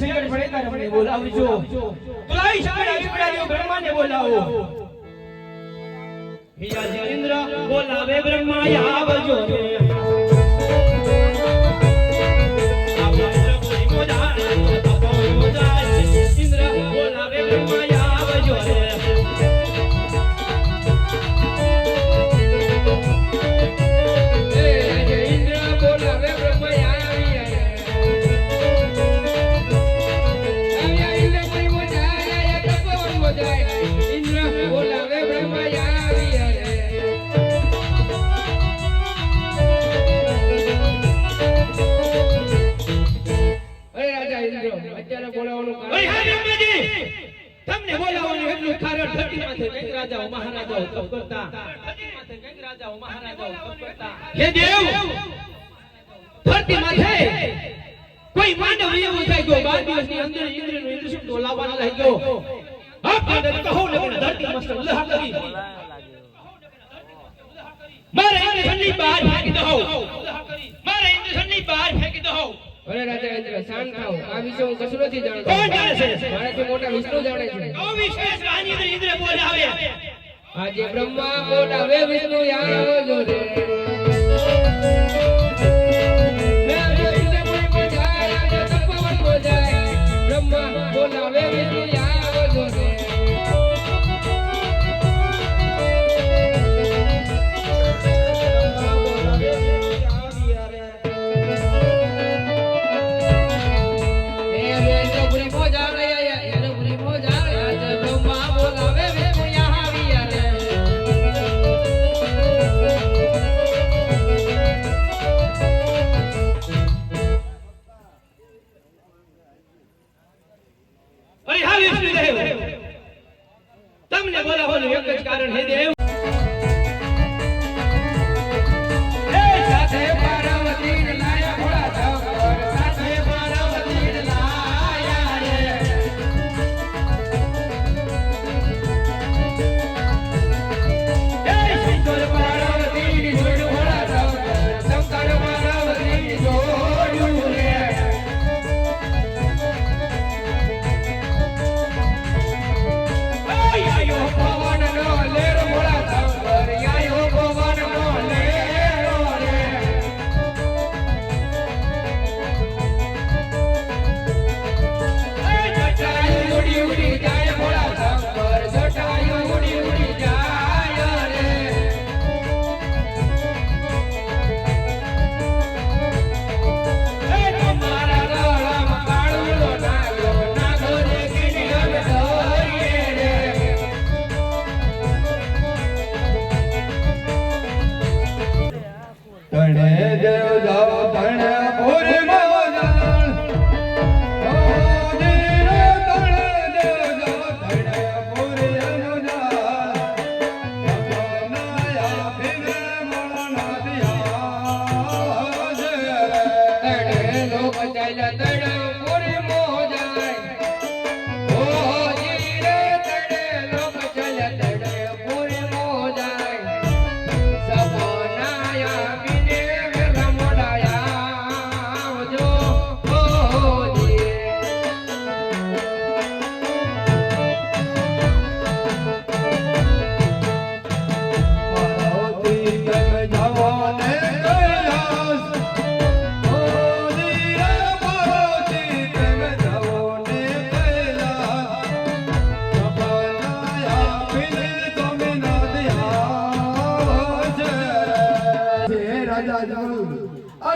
બેટાને બોલાવજો. તુલાઈ શંકર વિપ્રાજો બ્રહ્માને બોલાવો. હિયા ઇન્દ્ર બોલાવે બ્રહ્મા આવજો. રાજાઓ મહારાજાઓ તપ કરતા રાજાઓ મહારાજાઓ હે દેવ ધરતી માથે કોઈ માનવ એવું થઈ ગયો બાર દિવસની અંદર ઇન્દ્ર ઇન્દ્રશુમ બોલાવવાનો થઈ ગયો હા પાદર કહો ને ધરતી મસ્ત ઉલ્લાહ કરી મારે ઇન્દ્રસનની બહાર ભાગી દો અરે રાજા ઇન્દ્ર શાંત થાઓ. આ વિશે હું કશું નથી જાણતો. કોણ જાણે છે? મારાથી મોટા વિષ્ણુ જાણે છે. અવિશ્વાસ રાની તો ઇન્દ્ર બોલાવે આજે બ્રહ્મા બોલાવે વિષ્ણુ આવજો રે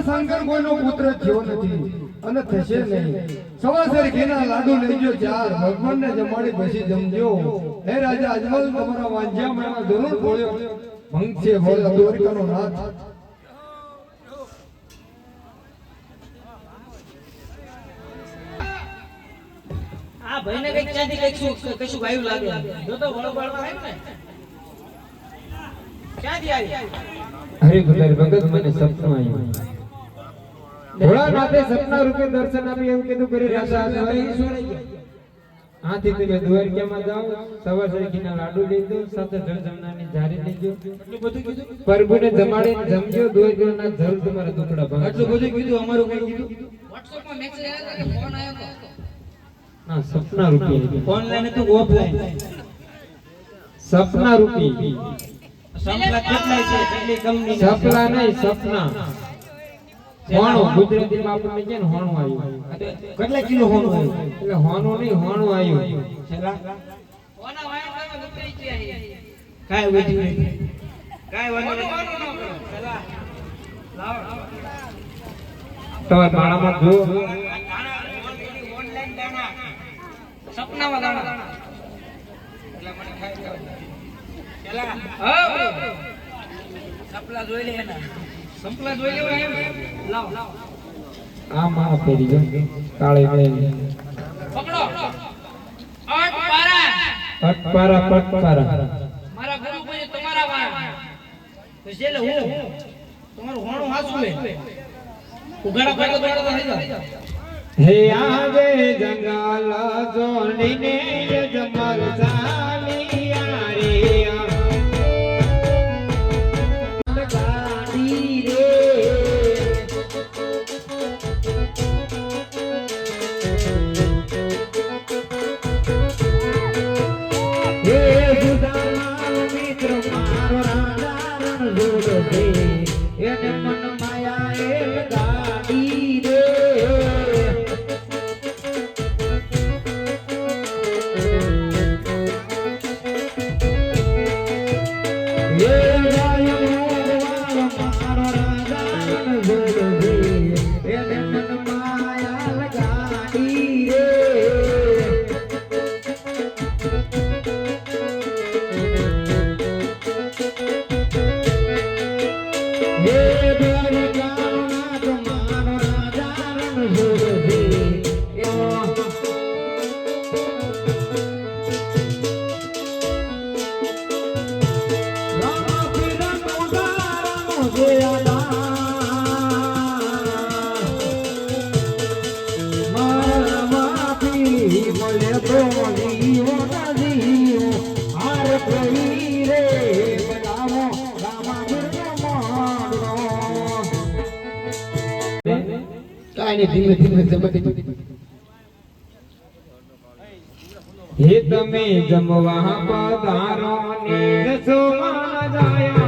શંકર કોઈનો પુત્ર થયો નથી અને થશે નહીં. સવાસર ઘીના લાડુ લેજો ચાર ભગવાનને જમાડી પછી જમજો. હે રાજા અજમલ તમારા વાંજ્યા મેળા જરૂર બોલ્યો ભંગ છે બોલ દ્વારકાનો નાથ. આ ભાઈને કંઈક ક્યાંથી કંઈક શું કશું ગાયું લાગે. જો તો વળોવળમાં આવ્યું ને. ક્યાંથી આવી હરે ભગત મને સપનું આવ્યું. ભોળાનાથે સપના રૂપે દર્શન આપી એમ કીધું કરી રાજા આથી તમે દ્વારકામાં જાઓ સવાર સરખીના લાડુ લેજો સાથે જળ જમનાની જારી લેજો પ્રભુને જમાડી જમજો દ્વારકાના જળ તમારા દુખડા કીધું વોટ્સએપમાં મેસેજ આવ્યો કે ફોન આવ્યો હતો ના સપના રૂપી. ઓનલાઈન તો ઓફલાઈન સપના રૂપી. સપના કેટલા છે કેટલી કંપની સપના નહીં સપના. હોણું ગુજરાતીમાં આપણને કે ને હોણું આવ્યું. કેટલા કિલો હોનું આવ્યું? એટલે હોનું નહીં હોણું આવ્યું. છેલ્લા? છે. કાંઈ વેઠી નહીં. કાંઈ વાંધો નહીં. તમારા માળામાં જો સપનામાં દાણા. હા. સપલા જોઈ લે એના. સપલા જોઈ લેવા એમ. લાવ આ માળા પહેરી જો કાળી મેલી પકડો. આઠ પારા. પટપારા પટપારા મારા ગુરુ ભાઈ તમારા વાર તો છેલ્લે હું? તમારું હોણું હાચું લે. ઉઘાડા પાડો દોડો થઈ જાવ હે આવે જંગલ જોડીને જમલ ચાલિયા કાંઈ ધીમે ધીમે જમતી હે તમે જમવા પધારો ને જસો જાયા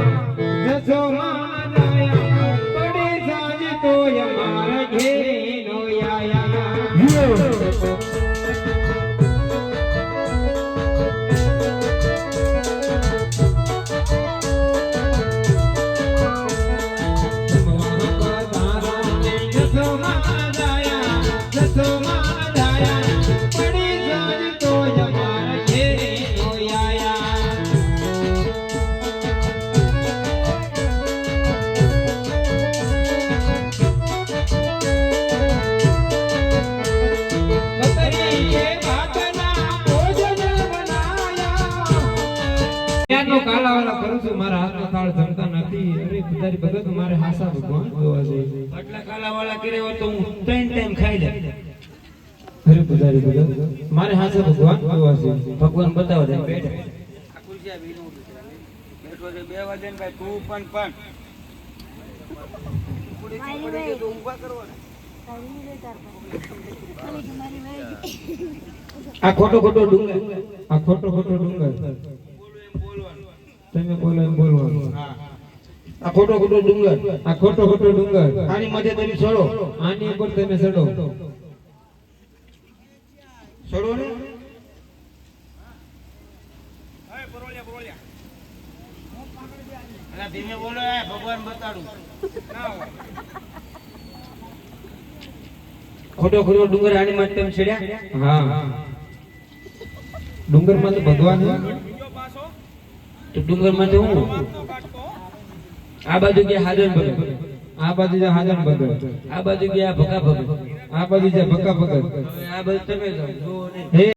ત્યાંનો કાલાવાલા કરું છું મારા હાથનો થાળ જમતા નથી. અરે પૂજારી ભગત મારે હાસા ભગવાન જોવા છે આટલા કાલાવાળા કરે હોય તો હું ત્રણ ટાઈમ ખાઈ લે. અરે પૂજારી ભગત મારે હાસા ભગવાન જોવા જોઈએ ભગવાન બતાવો દે બેઠે. આ ખોટો ખોટો ડુંગર. આ ખોટો ખોટો ડુંગર. તમે બોલો એમ બોલવાનું આ ખોટો ખોટો ડુંગર. આ ખોટો ખોટો ડુંગર. આની મધ્ય તમે ચડો આની ઉપર તમે ચડો ચડો ને? ધીમે બોલો ભગવાન બતાડું. ખોટો ખોટો ડુંગર આની માટે તમે છેડ્યા હા. ડુંગરમાં તો ભગવાન. તો ડુંગરમાં હું? આ બાજુ ગયા હાજર ભગત. આ બાજુ જ્યાં હાજર ભગત. આ બાજુ ગયા ભકા ભગત. આ બાજુ જ્યાં ભક્કા ભગત. આ બાજુ તમે જાઓ.